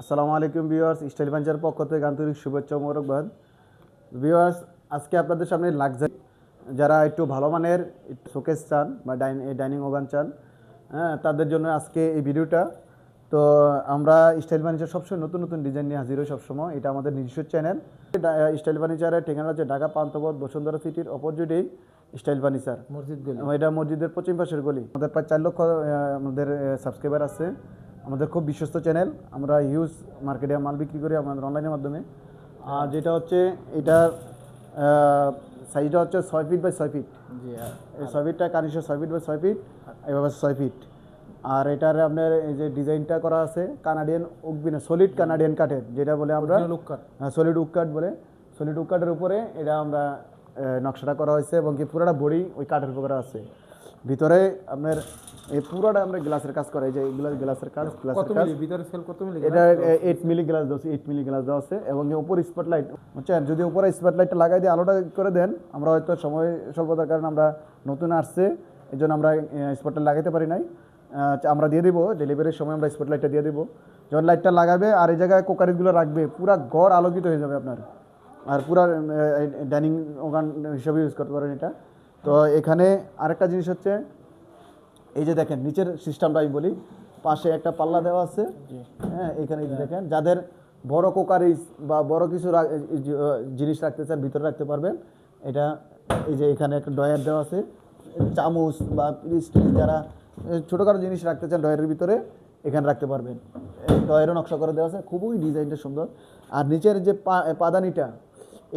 আসসালামু আলাইকুম viewers style puncture পক্ষ থেকে আন্তরিক শুভেচ্ছা ও মোরকবাদ ভিউয়ার্স আজকে আপনাদের সামনে লাক্সারি যারা একটু ভালো মানের শোকেস চান বা ডাইনিং ওভান চান হ্যাঁ তাদের জন্য আজকে এই ভিডিওটা। তো আমরা স্টাইল ফার্নিচার সবসময় নতুন নতুন ডিজাইন নিয়ে হাজির হই সবসময় এটা আমাদের নিজস্ব চ্যানেল। স্টাইল ফার্নিচারের ঠিকানা হচ্ছে ঢাকা পান্থপথ বসুন্ধরা সিটির অপোজিটেই স্টাইল ফার্নিচার। মসজিদ গলি। এটা মসজিদের পশ্চিম পাশের গলি। আমাদের প্রায় চার লক্ষ আমাদের সাবস্ক্রাইবার আছে। আমাদের খুব বিশ্বস্ত চ্যানেল আমরা হিউজ মার্কেটে মাল বিক্রি করি আমাদের অনলাইনের মাধ্যমে। আর যেটা হচ্ছে এটার সাইজটা হচ্ছে ছয় ফিট বাই ছয় ফিট জি এই ছয় ফিটটা কানিশো ছয় ফিট বাই ছয় ফিট এভাবে ছয় ফিট আর এটার আপনার এই যে ডিজাইনটা করা আছে কানাডিয়ান উকবিনা সলিড কানাডিয়ান কাঠের যেটা বলে আমরা কাট সলিড উক কাঠ বলে। সলিড উক কাঠের উপরে এটা আমরা নকশাটা করা হয়েছে এবং কি পুরোটা বডি ওই কাঠের উপরে আছে। ভিতরে আপনার এই পুরোটা আমরা গ্লাসের কাজ করা এই যে গ্লাস গ্লাসের কাজ গ্লাসের কাজ। মিলি ভিতরে সেল কত মিলি? এটা এইট মিলি গ্লাস দেওয়া এইট মিলি গ্লাস দেওয়া আছে এবং উপর স্পটলাইট বুঝছেন? যদি উপরে স্পটলাইটটা লাগাই দিয়ে আলোটা করে দেন আমরা হয়তো সময় স্বল্পতার কারণে আমরা নতুন আসছে এই জন্য আমরা স্পটলাইট লাগাইতে পারি নাই। আমরা দিয়ে দিব ডেলিভারির সময় আমরা স্পটলাইটটা দিয়ে দিব। যখন লাইটটা লাগাবে আর এই জায়গায় কোকারিগুলো রাখবে পুরা ঘর আলোকিত হয়ে যাবে আপনার। আর পুরা ডাইনিং ওখান হিসেবে ইউজ করতে পারেন এটা। তো এখানে আরেকটা জিনিস হচ্ছে এই যে দেখেন নিচের সিস্টেমটা আমি বলি পাশে একটা পাল্লা দেওয়া আছে। হ্যাঁ এখানে এই যে দেখেন যাদের বড় কোকারিজ বা বড় কিছু জিনিস রাখতে চান ভিতরে রাখতে পারবেন। এটা এই যে এখানে একটা ডয়ার দেওয়া আছে। চামচ বা স্টিল যারা ছোটোখাটো জিনিস রাখতে চান ডয়ারের ভিতরে এখানে রাখতে পারবেন। ডয়ারও নকশা করে দেওয়া আছে খুবই ডিজাইনটা সুন্দর। আর নিচের যে পাদানিটা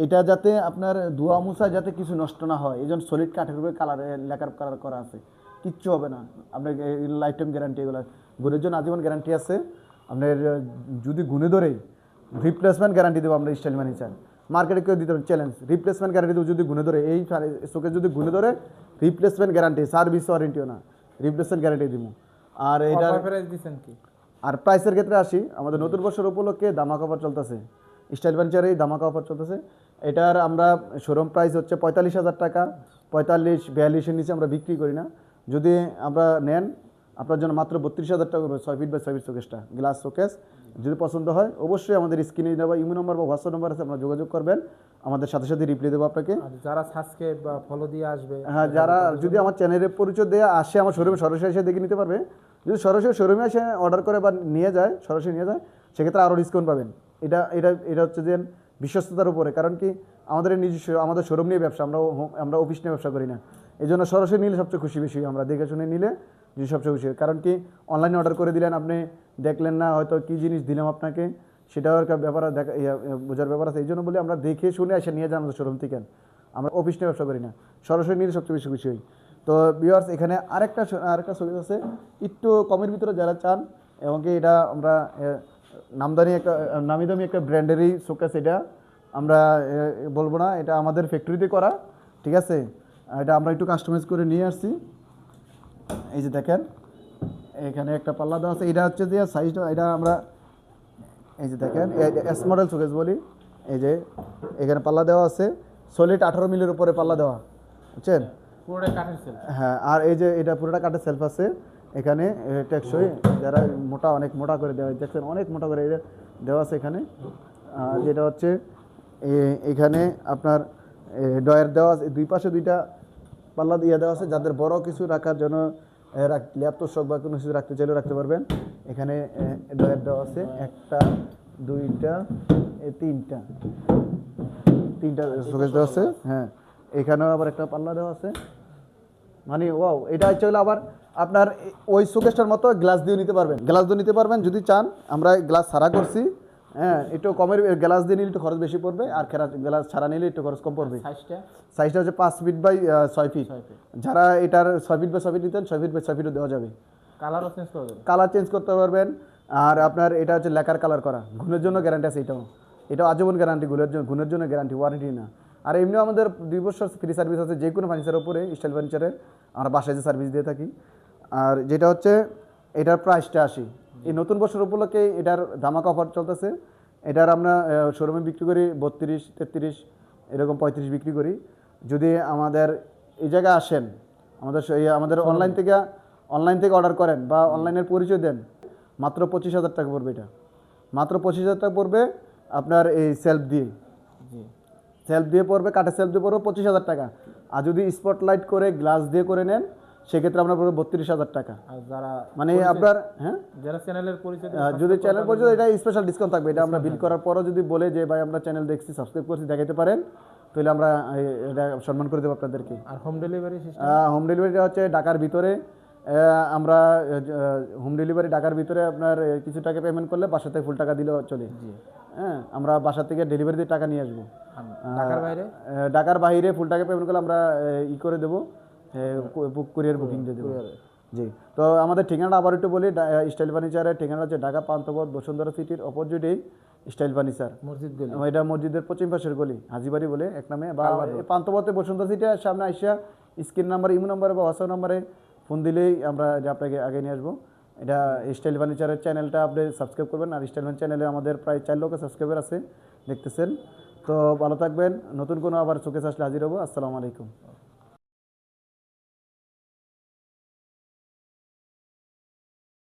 এটা যাতে আপনার ধোয়া মুছা যাতে কিছু নষ্ট না হয় এই জন্য সলিড কাঠের উপরে কালার লেখার কালার করা আছে। কিচ্ছু হবে না। আপনার লাইফ টাইম গ্যারান্টি এগুলো গুণের জন্য আজীবন গ্যারান্টি আছে। আপনার যদি গুণে ধরেই রিপ্লেসমেন্ট গ্যারান্টি দেবো আমরা স্টাইল ম্যানেজার মার্কেটে কেউ দিতে পারেন চ্যালেঞ্জ রিপ্লেসমেন্ট গ্যারান্টি দেবো যদি গুণে ধরে। এই শোকে যদি গুণে ধরে রিপ্লেসমেন্ট গ্যারান্টি সার্ভিস ওয়ারেন্টিও না। রিপ্লেসমেন্ট গ্যারান্টি দিব। আর এটা দিছেন কি? আর প্রাইসের ক্ষেত্রে আসি। আমাদের নতুন বছর উপলক্ষে দামাকা অফার চলতেছে। স্টাইল ভেঞ্চারেই দামাকা অফার চলতেছে। এটার আমরা শোরুম প্রাইস হচ্ছে পঁয়তাল্লিশ হাজার টাকা। পঁয়তাল্লিশ বিয়াল্লিশের নিচে আমরা বিক্রি করি না। যদি আমরা নেন আপনার জন্য মাত্র বত্রিশ হাজার টাকা করবে ছয় ফিট বাই ছয় ফিট শোকেসটা গ্লাস শোকেস যদি পছন্দ হয় অবশ্যই আমাদের স্ক্রিনে দেওয়া ইমো নম্বর বা হোয়াটসঅ্যাপ নম্বর আছে আপনারা যোগাযোগ করবেন। আমাদের সাথে সাথে রিপ্লাই দেবো আপনাকে। যারা সাবস্ক্রাইব বা ফলো দিয়ে আসবে হ্যাঁ যারা যদি আমার চ্যানেলের পরিচয় দেওয়া আসে আমার শোরুমে সরাসরি এসে দেখে নিতে পারবে। যদি সরাসরি শোরুমে এসে অর্ডার করে বা নিয়ে যায় সরাসরি নিয়ে যায় সেক্ষেত্রে আরও ডিসকাউন্ট পাবেন। এটা এটা এটা হচ্ছে যে বিশ্বস্ততার উপরে। কারণ কি আমাদের নিজস্ব আমাদের শোরুম নিয়ে ব্যবসা আমরা আমরা অফিস নিয়ে ব্যবসা করি না। এই জন্য সরাসরি নিলে সবচেয়ে খুশি বেশি, আমরা দেখে শুনে নিলে যে সবচেয়ে খুশি কারণ কি অনলাইনে অর্ডার করে দিলেন আপনি, দেখলেন না হয়তো কী জিনিস দিলাম আপনাকে, সেটাও একটা ব্যাপার, দেখা বোঝার ব্যাপার আছে। এই জন্য বলি আমরা দেখে শুনে এসে নিয়ে যান আমাদের শোরুম থেকে। আমরা অফিস নিয়ে ব্যবসা করি না, সরাসরি নিলে সবচেয়ে বেশি খুশি হই। তো বিয়ার্স এখানে আরেকটা আরেকটা সুবিধা আছে, একটু কমের ভিতরে যারা চান, এবং কি এটা আমরা নামদানি একটা নামি দামি একটা ব্র্যান্ডেরই শোকেস এটা। আমরা বলব না, এটা আমাদের ফ্যাক্টরিতে করা, ঠিক আছে? এটা আমরা একটু কাস্টমাইজ করে নিয়ে আসছি। এই যে দেখেন এখানে একটা পাল্লা দেওয়া আছে। এটা হচ্ছে যে সাইজটা এটা আমরা এই যে দেখেন এস মডেল শোকেস বলি। এই যে এখানে পাল্লা দেওয়া আছে। সলিড আঠারো মিলের উপরে পাল্লা দেওয়া বুঝছেন? কাঠের হ্যাঁ আর এই যে এটা পুরোটা কাঠের সেলফ আছে। এখানে টেকসই যারা মোটা অনেক মোটা করে দেওয়া দেখছেন অনেক মোটা করে দেওয়া আছে এখানে। আর যেটা হচ্ছে এখানে আপনার ডয়ার দেওয়া আছে, দুই পাশে দুইটা পাল্লা দিয়ে দেওয়া আছে, যাদের বড় কিছু রাখার জন্য ল্যাপটপ শখ বা কোনো কিছু রাখতে চাইলেও রাখতে পারবেন। এখানে ডয়ার দেওয়া আছে, একটা, দুইটা তিনটা। তিনটা শোকেস দেওয়া আছে হ্যাঁ। এখানেও আবার একটা পাল্লা দেওয়া আছে। মানে ওয়াও এটা হচ্ছে হলো আবার আপনার ওই শোকেসটার মতো গ্লাস দিয়ে নিতে পারবেন। গ্লাস দিয়ে নিতে পারবেন, যদি চান, আমরা গ্লাস সারা করছি। হ্যাঁ একটু কমের গ্লাস দিয়ে নিলে একটু খরচ বেশি পড়বে আর খেরা গ্লাস ছাড়া নিলে একটু খরচ কম পড়বে। সাইজটা? সাইজটা হচ্ছে পাঁচ ফিট বাই ছয় ফিট। যারা এটার ছয় ফিট বাই ছয় ফিট নিতেন ছয় ফিট বাই ছয় ফিটও দেওয়া যাবে। কালারও চেঞ্জ করে দেবেন। কালার চেঞ্জ করতে পারবেন আর আপনার এটা হচ্ছে লেকার কালার করা। ঘুণের জন্য গ্যারান্টি আছে এটাও। এটাও আজীবন গ্যারান্টি ঘুণের জন্য ঘুণের জন্য গ্যারান্টি ওয়ারেন্টি না। আর এমনিও আমাদের দুই বছর ফ্রি সার্ভিস আছে যে কোনো ফার্নিচারের উপরে স্টাইল ফার্নিচারের আমরা বাসায় যে সার্ভিস দিয়ে থাকি। আর যেটা হচ্ছে এটার প্রাইসটা আসি। এই নতুন বছর উপলক্ষে এটার ধামাকা অফার চলতেছে। এটার আমরা শোরুমে বিক্রি করি বত্রিশ তেত্রিশ এরকম পঁয়ত্রিশ বিক্রি করি। যদি আমাদের এই জায়গায় আসেন আমাদের আমাদের অনলাইন থেকে অনলাইন থেকে অর্ডার করেন বা অনলাইনের পরিচয় দেন মাত্র পঁচিশ হাজার টাকা পড়বে এটা। মাত্র পঁচিশ হাজার টাকা পড়বে আপনার এই সেলফ দিয়ে। সেলফ দিয়ে পড়বে কাঠের সেলফ দিয়ে পড়বে পঁচিশ হাজার টাকা। আর যদি স্পটলাইট করে গ্লাস দিয়ে করে নেন সেক্ষেত্রে আপনার পড়বে বত্রিশ হাজার টাকা। আর যারা মানে আপনার হ্যাঁ? যারা চ্যানেলের পরিচয় যদি চ্যানেল পর্যন্ত এটা স্পেশাল ডিসকাউন্ট থাকবে। এটা আমরা বিল করার পরও যদি বলে যে ভাই আমরা চ্যানেল দেখছি সাবস্ক্রাইব করছি দেখাতে পারেন তাহলে আমরা এটা সম্মান করে দেবো আপনাদেরকে। আর হোম ডেলিভারি হোম ডেলিভারিটা হচ্ছে ঢাকার ভিতরে। আমরা হোম ডেলিভারি ঢাকার ভিতরে আপনার কিছু টাকা পেমেন্ট করলে বাসা থেকে ফুল টাকা দিলেও চলে। হ্যাঁ আমরা বাসা থেকে ডেলিভারি দিয়ে টাকা নিয়ে আসব। ঢাকার বাইরে? ঢাকার বাইরে ফুল টাকা পেমেন্ট করলে আমরা ই করে দেবো। কুরিয়ার বুকিং দিয়ে দেবো। জি। তো আমাদের ঠিকানাটা আবার একটু বলি স্টাইল ফার্নিচারের ঠিকানা হচ্ছে ঢাকা পান্থপথ বসুন্ধরা সিটির অপোজিটেই স্টাইল ফার্নিচার। মসজিদ গলি। এটা মসজিদের পশ্চিম পাশের গলি হাজিবাড়ি বলে এক নামে। বা পান্থপথে বসুন্ধরা সিটির সামনে আইসা স্ক্রিন নাম্বার ইমো নাম্বারে বা হোয়াটসঅ্যাপ নাম্বারে ফোন দিলেই আমরা আপনাকে আগে নিয়ে আসব। এটা স্টাইল ফার্নিচারের চ্যানেলটা আপনি সাবস্ক্রাইব করবেন। আর স্টাইল ফার্নিচার চ্যানেলে আমাদের প্রায় চার লক্ষ সাবস্ক্রাইবার আছে দেখতেছেন। তো ভালো থাকবেন। নতুন কোনো আবার চোখে আসলে হাজির হব। আসসালামু আলাইকুম।